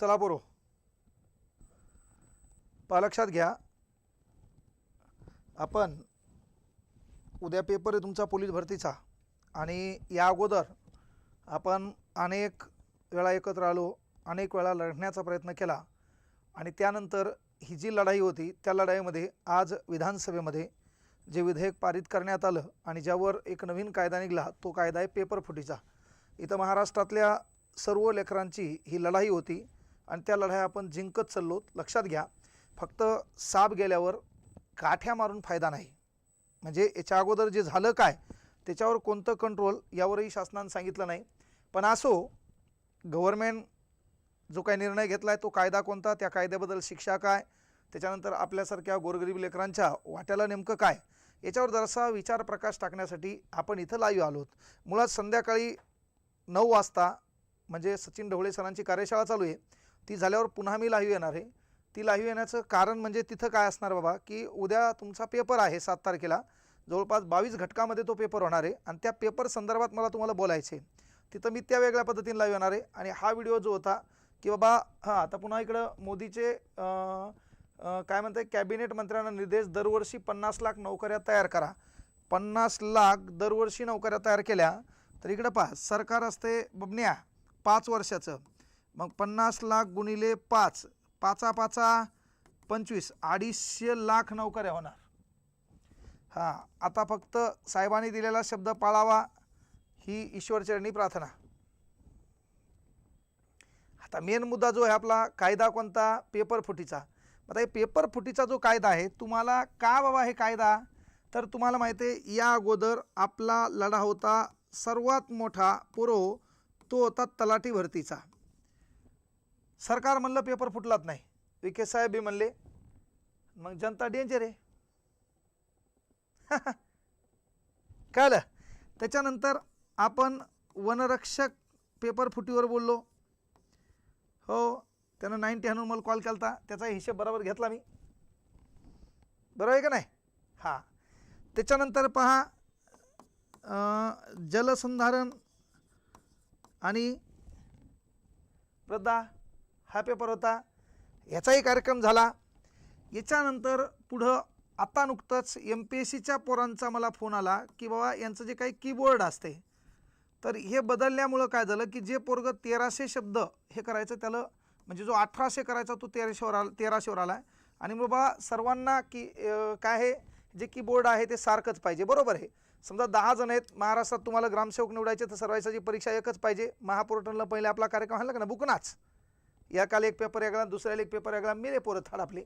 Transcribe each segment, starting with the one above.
चला बरो पहा लक्षात घ्या. आपण उद्या पेपर आहे तुमचा पोलीस भरतीचा. आणि या अगोदर आपण अनेक वेळा एकत्र आलो अनेक वेळा लढण्याचा प्रयत्न केला. आणि त्यानंतर ही जी लढाई होती त्या लढाईमध्ये आज विधानसभेमध्ये जे विधेयक पारित करण्यात आलं आणि ज्यावर एक नवीन कायदा निघाला तो कायदा आहे पेपर फुटीचा. इथं महाराष्ट्रातल्या सर्व लेकरांची ही लढाई होती. आणि त्या लढाई आपण जिंकत चाललो लक्षात घ्या फक्त साप गेल्यावर काठ्या मारून फायदा नाही. म्हणजे याच्या अगोदर जे झालं काय त्याच्यावर कोणतं कंट्रोल यावरही शासनानं सांगितलं नाही. पण असो गव्हर्मेंट जो काही निर्णय घेतला आहे तो कायदा कोणता त्या कायद्याबद्दल शिक्षा काय त्याच्यानंतर आपल्यासारख्या गोरगरीब लेकरांच्या वाट्याला नेमकं काय याच्यावर जरासा विचार प्रकाश टाकण्यासाठी आपण इथं लाईव्ह आलो मुळात संध्याकाळी नऊ वाजता म्हणजे सचिन ढवळे सरांची कार्यशाळा चालू आहे. ती झाल्यावर पुन्हा मी लाईव्ह येणार आहे. ती लाईव्ह येण्याचं कारण म्हणजे तिथं काय असणार बाबा की उद्या तुमचा पेपर आहे सात तारखेला. जवळपास बावीस घटकामध्ये तो पेपर होणार आहे. आणि त्या पेपर संदर्भात मला तुम्हाला बोलायचे तिथं मी त्या वेगळ्या पद्धतीने लाईव्ह येणार आहे. आणि हा व्हिडिओ जो होता की बाबा हां आता पुन्हा इकडं मोदीचे काय म्हणते कॅबिनेट मंत्र्यांना निर्देश दरवर्षी पन्नास लाख नोकऱ्या तयार करा. पन्नास लाख दरवर्षी नोकऱ्या तयार केल्या तर इकडं पहा सरकार असते बबन्या पाच वर्षाचं. मग पन्नास लाख गुणिले पाच. पाचा पाचा पंचवीस. अडीचशे लाख नोकऱ्या होणार. हां आता फक्त साहेबांनी दिलेला शब्द पाळावा ही ईश्वरचरणी प्रार्थना. आता मेन मुद्दा जो आहे आपला कायदा कोणता? पेपर फुटीचा. आता हे पेपर फुटीचा जो कायदा आहे तुम्हाला का बाबा हे कायदा? तर तुम्हाला माहिती आहे या अगोदर आपला लढा होता सर्वात मोठा पुरो तो होता तलाठी भरतीचा. सरकार म्हणलं पेपर फुटलाच नाही. विखे साहेब बी म्हणले मग जनता डेंजर आहे. कळलं त्याच्यानंतर आपण वनरक्षक पेपर फुटीवर बोललो. हो त्यानं नाईन्टी हाणून मला कॉल केला होता त्याचा हिशेब बरोबर घेतला मी. बरोबर आहे का नाही? हां. त्याच्यानंतर पहा जलसंधारण आणि प्रदा हा पेपर होता. याचाही कार्यक्रम झाला. याच्यानंतर पुढं आता नुकतंच एम पी एस सीच्या पोरांचा मला फोन आला की बाबा यांचं जे काही कीबोर्ड असते तर हे बदलल्यामुळं काय झालं की जे पोरगं तेराशे शब्द हे करायचं त्याला म्हणजे जो अठराशे करायचा तो तेराशेवर आला तेराशेवर आला. आहे आणि बाबा सर्वांना की काय आहे जे कीबोर्ड आहे ते सारखंच पाहिजे. बरोबर आहे. समजा दहा जण आहेत महाराष्ट्रात तुम्हाला ग्रामसेवक निवडायचे तर सर्वांची परीक्षा एकच पाहिजे. महापोर्टलला पहिले आपला कार्यक्रम झाला का ना बुकनाच. या काल एक पेपर वेगळा दुसऱ्याला एक पेपर वेगळा मेरे पोरं थाड आपले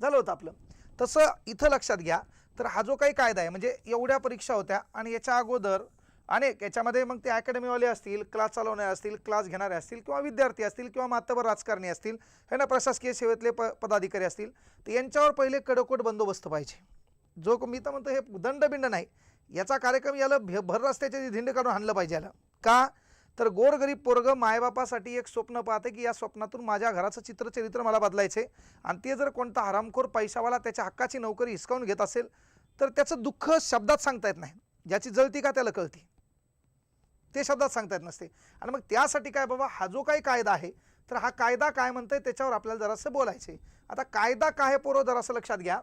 झालं होतं आपलं. तसं इथं लक्षात घ्या. तर हा जो काही कायदा आहे म्हणजे एवढ्या परीक्षा होत्या आणि याच्या अगोदर अनेक याच्यामध्ये मग ते अकॅडमीवाले असतील क्लास चालवणारे असतील क्लास घेणारे असतील किंवा विद्यार्थी असतील किंवा मातबर राजकारणी असतील हे ना प्रशासकीय सेवेतले प पदाधिकारी असतील तर यांच्यावर पहिले कडकोट बंदोबस्त पाहिजे. जो मी तर म्हणतो हे दंडबिंड नाही. याचा कार्यक्रम याला भे भर रस्त्याचे धिंड काढून आणलं पाहिजे याला. का? तर गोरगरीब पोरग मायबापासाठी एक स्वप्न पाहते की या स्वप्नातून माझ्या घराचं चित्रचरित्र मला बदलायचे. आणि ते जर कोणता हरामखोर पैशावाला त्याच्या हक्काची नोकरी हिसकावून घेत असेल तर त्याचं दुःख शब्दात सांगता येत नाही. ज्याची जळती का त्याला कळते? ते शब्दात सांगता येत नसते. आणि मग त्यासाठी काय बाबा? हा जो काही कायदा आहे तर हा कायदा काय म्हणतोय त्याच्यावर आपल्याला जरासं बोलायचे आता कायदा काय आहे पोरं? जरासं लक्षात घ्या.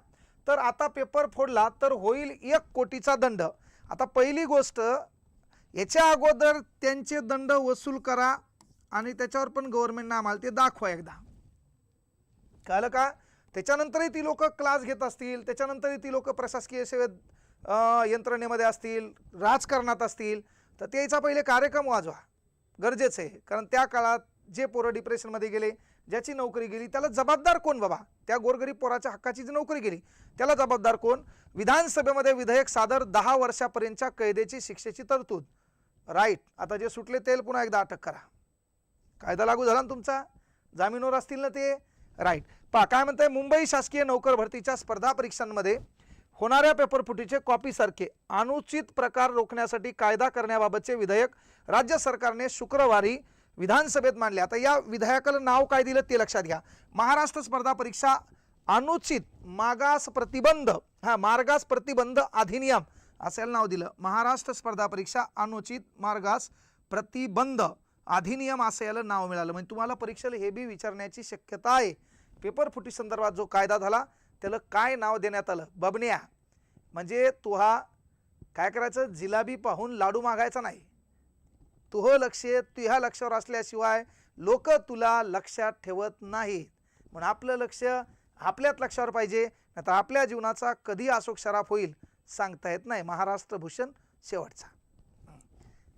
तर आता पेपर फोडला तर होईल एक कोटीचा दंड. आता पहिली गोष्ट याच्या अगोदर त्यांचे दंड वसूल करा आणि त्याच्यावर पण गव्हर्नमेंटनं आम्हाला ते दाखवा एकदा. कळलं का? त्याच्यानंतरही ती लोक क्लास घेत असतील त्याच्यानंतरही ती लोक प्रशासकीय सेवेत यंत्रणेमध्ये असतील राजकारणात असतील तर त्याचा पहिले कार्यक्रम वाजवा. गरजेचं आहे. कारण त्या काळात जे पोरं डिप्रेशनमध्ये गेले ज्याची नोकरी गेली त्याला जबाबदार कोण बाबा? त्या गोरगरीब पोराच्या हक्काची जी नोकरी गेली त्याला जबाबदार कोण? विधानसभेमध्ये विधेयक सादर दहा वर्षापर्यंतच्या कैदेची शिक्षेची तरतूद. राईट. आता जे सुटले तेल पुन्हा एकदा अटक करा. कायदा लागू झाला ना तुमचा? जामीनवर असतील ना ते? राईट. पहा काय म्हणताय? मुंबई शासकीय नोकर भरतीच्या स्पर्धा परीक्षांमध्ये होणाऱ्या पेपरफुटीचे कॉपीसारखे अनुचित प्रकार रोखण्यासाठी कायदा करण्याबाबतचे विधेयक राज्य सरकारने शुक्रवारी विधानसभेत मांडले. आता या विधेयकाला नाव काय दिलं ते लक्षात घ्या. महाराष्ट्र स्पर्धा परीक्षा अनुचित मागास प्रतिबंध हा मार्गास प्रतिबंध अधिनियम असेल नाव दिलं. महाराष्ट्र स्पर्धा परीक्षा अनुचित मार्गास प्रतिबंध अधिनियम असं याला नाव मिळालं. म्हणजे तुम्हाला परीक्षेला हे बी विचारण्याची शक्यता आहे. पेपर फुटी संदर्भात जो कायदा झाला त्याला काय नाव देण्यात आलं? बबन्या. म्हणजे तू हा काय करायचं? जिलाबी पाहून लाडू मागायचा नाही. तुह लक्ष तुह्या लक्षावर असल्याशिवाय लोक तुला लक्षात ठेवत नाहीत. म्हणून आपलं लक्ष आपल्याच लक्षावर पाहिजे नाहीतर आपल्या जीवनाचा कधी अशोक शराफ होईल? सांगता येत नाही. महाराष्ट्र भूषण शेवटचा.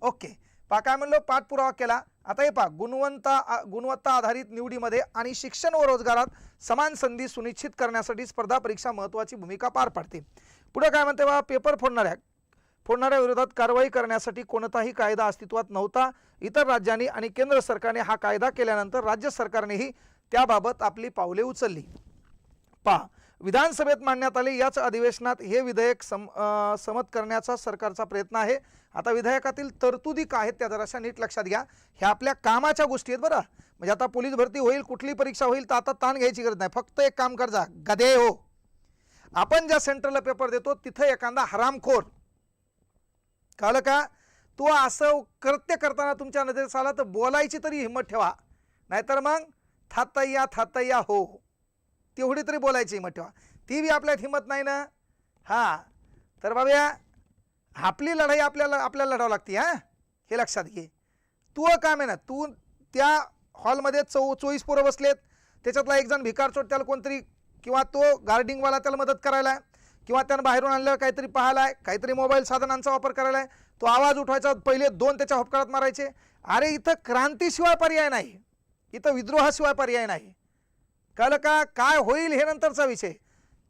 ओके. पा काय म्हणलो? पाठपुरावा केला. आता हे पा गुणवंता गुणवत्ता आधारित निवडीमध्ये आणि शिक्षण व रोजगारात समान संधी सुनिश्चित करण्यासाठी स्पर्धा परीक्षा महत्त्वाची भूमिका पार पाडते. पुढे काय म्हणते बा पेपर फोडणाऱ्या फोडणाऱ्या विरोधात कारवाई करण्यासाठी कोणताही कायदा अस्तित्वात नव्हता. इतर राज्यांनी आणि केंद्र सरकारने हा कायदा केल्यानंतर राज्य सरकारनेही त्याबाबत आपली पावले उचलली. पा विधानसभेत मांडण्यात आले. याच अधिवेशनात हे विधेयक सम समत करण्याचा सरकारचा प्रयत्न आहे. आता विधेयकातील तरतुदी काय आहेत त्या जराशा नीट लक्षात घ्या. ह्या आपल्या कामाच्या गोष्टी आहेत बरं. म्हणजे आता पोलीस भरती होईल कुठली परीक्षा होईल तर आता ताण घ्यायची गरज नाही. फक्त एक काम कर जा गधे हो. आपण ज्या सेंटरला पेपर देतो तिथं एखादा हरामखोर. कळलं का? तो असं कृत्य करताना तुमच्या नजरेस आला तर बोलायची तरी हिंमत ठेवा. नाहीतर मग थातय्या थातय्या हो. हो. तेवढी तरी बोलायची मग ठेवा. ती बी आपल्यात हिंमत नाही ना. हां. तर बाबा आपली लढाई आपल्याला आपल्याला लढावं लागते हां? हे लक्षात घे. तू काम आहे ना तू त्या हॉलमध्ये चौ चोवीस पोरं बसलेत. त्याच्यातला एक जण भिकारचोट त्याला कोणतरी किंवा तो गार्डिंगवाला त्याला मदत करायला आहे किंवा त्यानं बाहेरून आणलं काहीतरी पाहायला आहे काहीतरी मोबाईल साधनांचा वापर करायला आहे तो आवाज उठवायचा पहिले दोन त्याच्या हपकारात मारायचे. अरे इथं क्रांतीशिवाय पर्याय नाही. इथं विद्रोहाशिवाय पर्याय नाही. कळलं का? काय होईल हे नंतरचा विषय.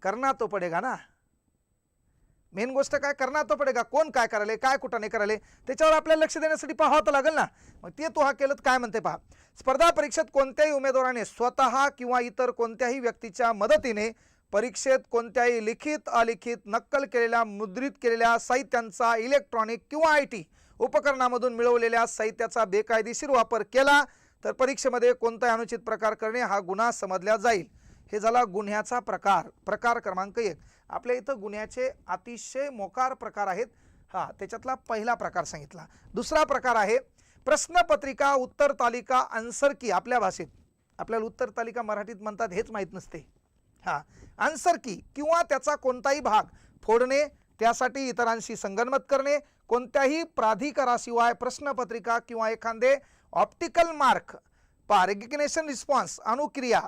करणार तो पडेगा ना? मेन गोष्ट काय? करणार तो पडेगा. कोण काय करायले? काय कुठं नाही करायले? त्याच्यावर आपल्याला लक्ष देण्यासाठी पाहावं तर लागेल ना? मग ते तो हा केलं तर काय म्हणते पहा. स्पर्धा परीक्षेत कोणत्याही उमेदवाराने स्वतः किंवा इतर कोणत्याही व्यक्तीच्या मदतीने परीक्षेत कोणत्याही लिखित अलिखित नक्कल केलेल्या मुद्रित केलेल्या साहित्यांचा इलेक्ट्रॉनिक किंवा आय टी उपकरणामधून मिळवलेल्या साहित्याचा बेकायदेशीर वापर केला. तर परीक्षेमध्ये कोणताही अनुचित प्रकार करणे हा गुन्हा समजला जाईल. हे झाला गुन्ह्याचा प्रकार. प्रकार क्रमांक एक. आपल्या इथं गुन्ह्याचे अतिशय मोकार प्रकार आहेत. हा त्याच्यातला पहिला प्रकार सांगितला. दुसरा प्रकार आहे प्रश्नपत्रिका उत्तर तालिका आन्सर की आपल्या भाषेत. आपल्याला उत्तर तालिका मराठीत म्हणतात हेच माहीत नसते. हा आन्सर की किंवा त्याचा कोणताही भाग फोडणे त्यासाठी इतरांशी संगनमत करणे कोणत्याही प्राधिकाराशिवाय प्रश्नपत्रिका किंवा एखादे ऑप्टिकल मार्क पा रेगिग्नेशन रिस्पॉन्स अनुक्रिया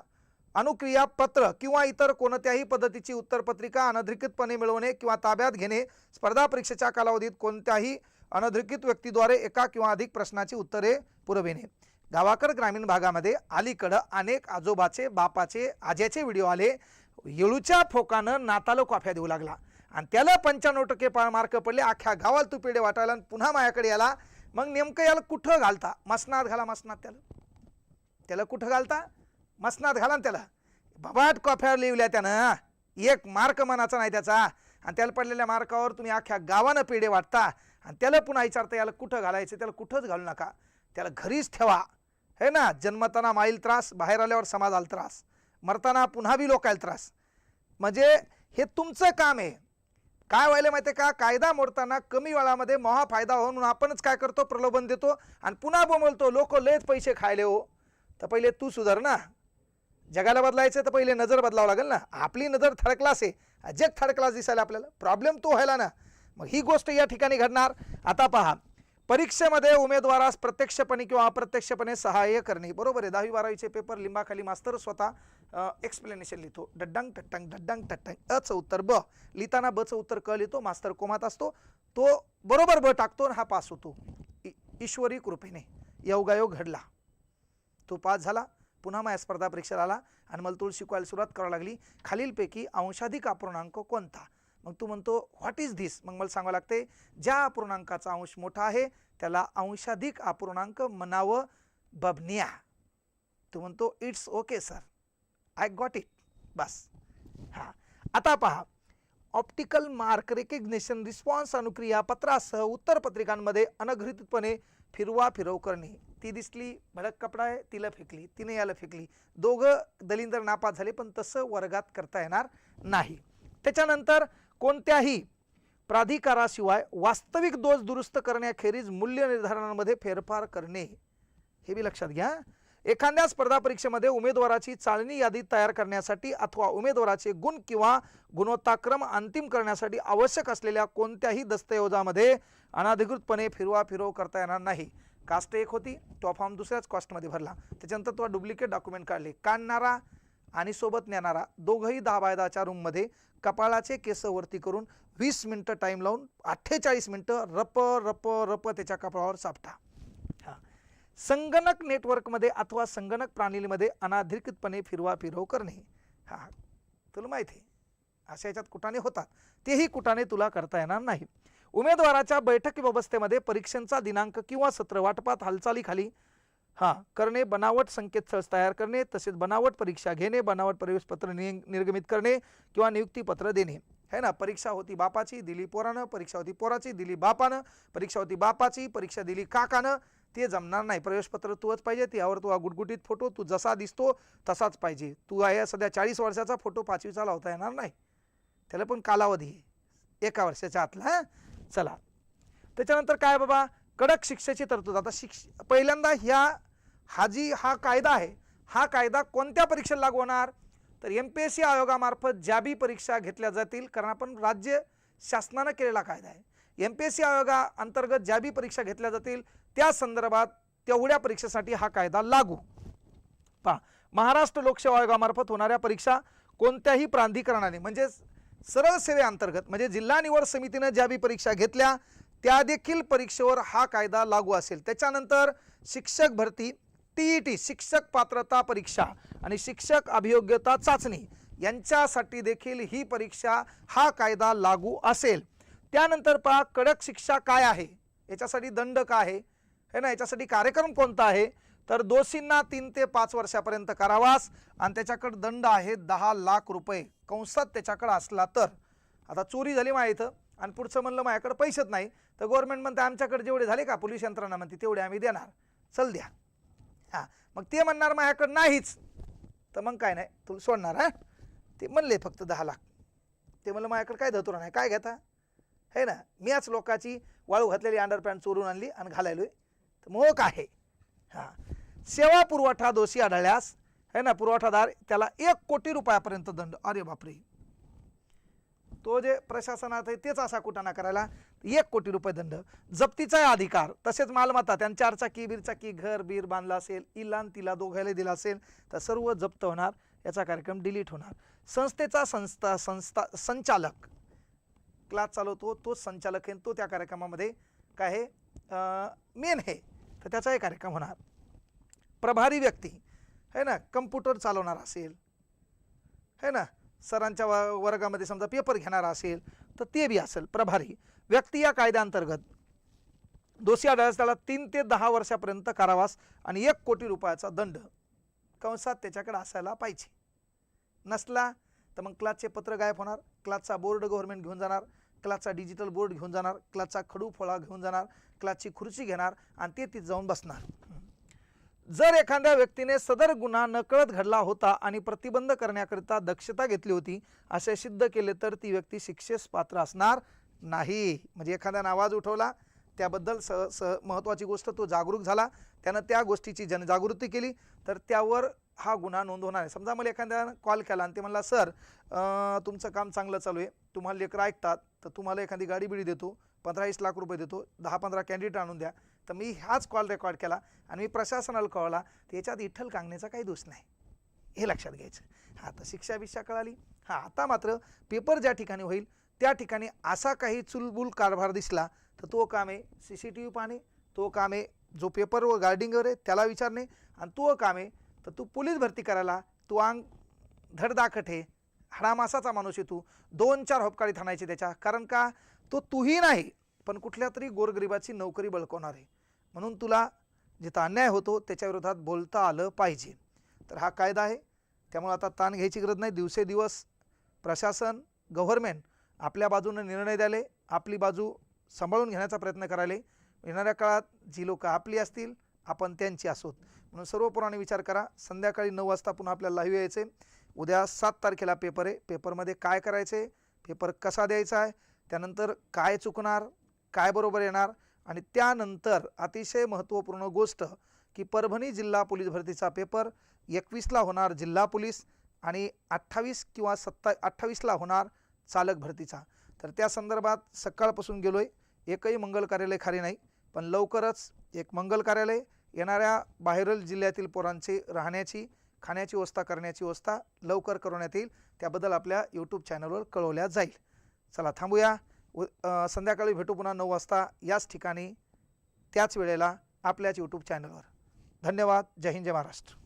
अनुक्रिया पत्र किंवा इतर कोणत्याही पद्धतीची उत्तरपत्रिका अनधिकृतपणे मिळवणे किंवा ताब्यात घेणे स्पर्धा परीक्षेच्या कालावधीत कोणत्याही अनधिकृत व्यक्तीद्वारे एका किंवा अधिक प्रश्नाची उत्तरे पुरविणे. गावाकर ग्रामीण भागामध्ये अलीकडं अनेक आजोबाचे बापाचे आज्याचे व्हिडिओ आले. येळूच्या फोकानं नातालो काफ्या देऊ लागला. आणि त्याला पंच्याण्णव टक्के पा मार्क पडले. अख्ख्या गावाला तू पेढे वाटायला आणि पुन्हा माझ्याकडे याला. मग नेमकं याला कुठं घालता? मसनात घाला मसनात त्याला. त्याला कुठं घालता? मसनात घाला ना त्याला. बबाट कॉफ्यावर लिहिल्या त्यानं. एक मार्क मनाचा नाही त्याचा. आणि त्याला पडलेल्या मार्कावर तुम्ही अख्ख्या गावानं पेढे वाटता. आणि त्याला पुन्हा विचारता याला कुठं घालायचं? त्याला कुठंच घालू नका. त्याला घरीच ठेवा. हे ना? जन्मताना माईल त्रास बाहेर आल्यावर समाजाला त्रास. मरताना पुन्हा बी लोकायला त्रास. म्हणजे हे तुमचं काम आहे. काय व्हायला माहिती आहे का? कायदा मोडताना कमी वेळामध्ये महा फायदा हो म्हणून आपणच काय करतो? प्रलोभन देतो आणि पुन्हा बोंबलतो. लोक लयच पैसे खायले हो. तर पहिले तू सुधार ना. जगाला बदलायचं तर पहिले नजर बदलावं लागेल ना. आपली नजर थर्ड क्लास आहे. जग थर्ड क्लास दिसायला आपल्याला. प्रॉब्लेम तो व्हायला ना. मग ही गोष्ट या ठिकाणी घडणार. आता पहा. परीक्षेमध्ये उमेदवारास प्रत्यक्षपणे किंवा अप्रत्यक्षपणे सहाय्य करणे. बरोबर आहे. दहावी बारावीचे पेपर लिंबाखाली मास्तर स्वतः एक्सप्लेनेशन लिहितो. डड्डंग टट्टंग डड्डंग टट्टंग. अचं उत्तर ब. लिहिताना बचं उत्तर क लिहितो मास्तर कोमात असतो. तो बरोबर ब टाकतो आणि हा पास होतो. इ- ईश्वरी कृपेने योगायोग घडला. तो पास झाला. पुन्हा माझ्या स्पर्धा परीक्षेला आला आणि मला तुळ शिकवायला सुरुवात करावी लागली. खालीलपैकी अंशाधिक अपूर्णांक कोणता? मग तू म्हणतो व्हॉट इज धिस मग मला सांगावं लागते ज्या अपूर्णांकाचा अंश मोठा आहे त्याला अंशाधिक अपूर्णांक म्हणावं बबनिया. तू म्हणतो it's okay sir I got it बस. हां. आता पहा. ऑप्टिकल मार्क रेकग्नेशन रिस्पॉन्स अनुक्रिया पत्रासह उत्तरपत्रिकांमध्ये अनघृतपणे फिरवा फिरव करणे. ती दिसली भडक कपडा आहे तिला फेकली तिने याला फेकली. दोघं दलिंदर नापास झाले पण तसं वर्गात करता येणार नाही. त्याच्यानंतर कोणत्याही प्राधिकाराशिवाय वास्तविक दोष दुरुस्त करण्याखेरीज मूल्य निर्धारणामध्ये फेरफार करणे. हे बी लक्षात घ्या. एखाद्या स्पर्धा परीक्षेमध्ये उमेदवाराची चाळणी यादी तयार करण्यासाठी अथवा उमेदवाराचे गुण किंवा गुणवत्ताक्रम अंतिम करण्यासाठी आवश्यक असलेल्या कोणत्याही दस्तऐवजामध्ये अनाधिकृतपणे फिरवा फिरव करता येणार नाही. कास्ट एक होती तो फॉर्म दुसऱ्याच कॉस्टमध्ये भरला. त्याच्यानंतर तो डुप्लिकेट डॉक्युमेंट काढले. काढणारा आणि सोबत नेणारा दोघंही दहा बाय दहाच्या रूममध्ये कपाळाचे केस वरती करून वीस मिनटं टाईम लावून अठ्ठेचाळीस मिनटं रप रप रप त्याच्या कपाळावर सापटा हां. संगणक नेटवर्कमध्ये अथवा संगणक प्रणालीमध्ये अनाधिकृतपणे फिरवा फिरव करणे हा तुला माहिती आहे. अशा याच्यात कुटाने होतात. तेही कुटाने तुला करता येणार नाही. उमेदवाराच्या बैठक व्यवस्थेमध्ये परीक्षांचा दिनांक किंवा सत्र वाटपात हालचालीखाली हां करणे बनावट संकेतस्थळ तयार करणे तसेच बनावट परीक्षा घेणे बनावट प्रवेशपत्र नि निर्गमित करणे किंवा नियुक्तीपत्र देणे. है ना? परीक्षा होती बापाची दिली पोरानं परीक्षा होती पोराची दिली बापानं परीक्षा होती बापाची परीक्षा दिली काकानं ते जमणार नाही. प्रवेशपत्र तूच पाहिजे त्यावर तू गुटगुटीत फोटो तू जसा दिसतो तसाच पाहिजे. तू आहे सध्या चाळीस वर्षाचा फोटो पाचवीचा लावता येणार नाही. त्याला पण कालावधी आहे. एका वर्षाच्या आतला हां? चला. त्याच्यानंतर काय बाबा? कडक शिक्षेची तरतूद. आता शिक्ष पहिल्यांदा ह्या हा जी हा कायदा आहे हा कायदा कोणत्या परीक्षेला लागू होणार? तर एम पी एस सी आयोगामार्फत ज्या बी परीक्षा घेतल्या जातील कारण आपण राज्य शासनानं केलेला कायदा आहे. एम पी एस सी आयोगा अंतर्गत ज्या बी परीक्षा घेतल्या जातील त्या संदर्भात तेवढ्या परीक्षेसाठी हा कायदा लागू. पहा महाराष्ट्र लोकसेवा आयोगामार्फत होणाऱ्या परीक्षा कोणत्याही प्राधिकरणाने म्हणजे सरळ सेवेअंतर्गत म्हणजे जिल्हा निवड समितीनं ज्या बी परीक्षा घेतल्या त्या देखील परीक्षेवर हा कायदा लागू असेल. त्याच्यानंतर शिक्षक भरती टी ई टी शिक्षक पात्रता परीक्षा आणि शिक्षक अभियोग्यता चाचणी यांच्यासाठी देखील ही परीक्षा हा कायदा लागू असेल. त्यानंतर पहा कडक शिक्षा काय आहे? याच्यासाठी दंड काय आहे? हे ना? याच्यासाठी कार्यक्रम कोणता आहे? तर दोषींना तीन ते पाच वर्षापर्यंत कारावास आणि त्याच्याकडे दंड आहे दहा लाख रुपये. कंसात त्याच्याकडे असला तर. आता चोरी झाली माझ्या इथं आणि पुढचं म्हणलं माझ्याकडे पैसेच नाही. तर गव्हर्नमेंट म्हणते आमच्याकडे जेवढे झाले का? पोलीस यंत्रणा म्हणते तेवढे आम्ही देणार. चल द्या. हां मग ते म्हणणार माझ्याकडे नाहीच. तर मग काय नाही तुला सोडणार हां? ते म्हणले फक्त दहा लाख. ते म्हणलं माझ्याकडे काय धतुरा नाही काय घेता? है ना? मीच लोकाची वाळू घातलेली अंडरपॅन्ट चोरून आणली आणि घालायलोय. आहे मोहक आहे. हां. सेवा पुरवठा दोषी आढळल्यास है ना पुरवठादार त्याला एक कोटी रुपयापर्यंत दंड. अरे बापरे. तो जे प्रशासनात आहे तेच असा कुटाणा करायला एक कोटी रुपये दंड. जप्तीचा अधिकार तसेच मालमत्ता त्यांनी चारचाकी बिरचाकी घर बीर बांधला असेल इलान तिला दोघायला दिला असेल तर सर्व जप्त होणार याचा कार्यक्रम डिलीट होणार. संस्थेचा संस्था संस्था संचालक क्लास चालवतो तोच संचालक आहे तो त्या कार्यक्रमामध्ये काय आहे? मेन आहे. तर त्याचाही कार्यक्रम होणार. प्रभारी व्यक्ती है ना कम्प्युटर चालवणार असेल है ना सरांच्या व वर्गामध्ये समजा पेपर घेणारा असेल तर ते बी असेल प्रभारी. व्यक्ती या कायद्याअंतर्गत दोषी आढळल्यास त्याला तीन ते दहा वर्षापर्यंत कारावास आणि एक कोटी रुपयाचा दंड कंसात त्याच्याकडे असायला पाहिजे. नसला तर मग क्लासचे पत्र गायब होणार क्लासचा बोर्ड गव्हर्नमेंट घेऊन जाणार क्लासचा डिजिटल बोर्ड घेऊन जाणार क्लासचा खडू फळा घेऊन जाणार क्लासची खुर्ची घेणार आणि ते तिथे जाऊन बसणार. जर एखाद्या व्यक्तीने सदर गुन्हा नकळत घडला होता आणि प्रतिबंध करण्याकरिता दक्षता घेतली होती असे सिद्ध केले तर ती व्यक्ती शिक्षेस पात्र असणार नाही. म्हणजे एखाद्यानं आवाज उठवला त्याबद्दल स स महत्त्वाची गोष्ट तो जागरूक झाला त्यानं त्या गोष्टीची जनजागृती केली तर त्यावर हा गुन्हा नोंद होणार आहे. समजा मला एखाद्यानं कॉल केला आणि ते म्हणला सर तुमचं काम चांगलं चालू आहे. तुम्हाला लेकरं ऐकतात तर तुम्हाला एखादी गाडी बिडी देतो पंधरा वीस लाख रुपये देतो दहा पंधरा कॅन्डिडेट आणून द्या. तर मी हाच कॉल रेकॉर्ड केला आणि मी प्रशासनाला कळवला त्याच्यात इठ्ठल कांगण्याचा काही दोष नाही. हे लक्षात घ्यायचं. हां तर शिक्षा बिक्षा कळाली. हां आता मात्र पेपर ज्या ठिकाणी होईल त्या ठिकाणी असा काही चुलबुल कारभार दिसला तर तो काम आहे सी सी टी व्ही पाहणे तो काम आहे जो पेपर व गार्डिंगवर आहे त्याला विचारणे आणि तो काम आहे तर तू पोलीस भरती करायला तू अंग धडदाखट आहे हडामासाचा माणूस आहे तू. दोन चार होपकाळी थाणायचे त्याच्या. कारण का? तो तूही नाही पण कुठल्या तरी गोरगरिबाची नोकरी बळकवणार आहे. म्हणून तुला जिथं अन्याय होतो त्याच्या विरोधात बोलता आलं पाहिजे. तर हा कायदा आहे. त्यामुळे आता ताण घ्यायची गरज नाही. दिवसेदिवस प्रशासन गव्हर्मेंट आपल्या बाजूनं निर्णय द्याले आपली बाजू सांभाळून घेण्याचा प्रयत्न करायले. येणाऱ्या काळात जी लोकं आपली असतील आपण त्यांची असोत. म्हणून सर्व पुराणे विचार करा. संध्याकाळी नऊ वाजता पुन्हा आपल्याला लाईव्ह यायचे उद्या सात तारखेला पेपर आहे. पेपरमध्ये काय करायचे पेपर कसा द्यायचा आहे? त्यानंतर काय चुकणार? काय बरोबर येणार? आणि त्यानंतर अतिशय महत्त्वपूर्ण गोष्ट की परभणी जिल्हा पोलीस भरतीचा पेपर एकवीसला होणार जिल्हा पोलीस आणि अठ्ठावीस किंवा सत्ता अठ्ठावीसला होणार चालक भरतीचा. तर त्या संदर्भात सकाळपासून गेलो आहे एकही मंगल कार्यालय खाली नाही पण लवकरच एक मंगल कार्यालय येणाऱ्या बाहेरील जिल्ह्यातील पोरांची राहण्याची खाण्याची व्यवस्था करण्याची व्यवस्था लवकर करण्यात येईल त्याबद्दल आपल्या यूट्यूब चॅनलवर कळवल्या जाईल. चला थांबूया. व संध्याकाळी भेटू पुन्हा नऊ वाजता याच ठिकाणी त्याच वेळेला आपल्याच यूट्यूब चॅनलवर धन्यवाद. जय हिंद जय महाराष्ट्र.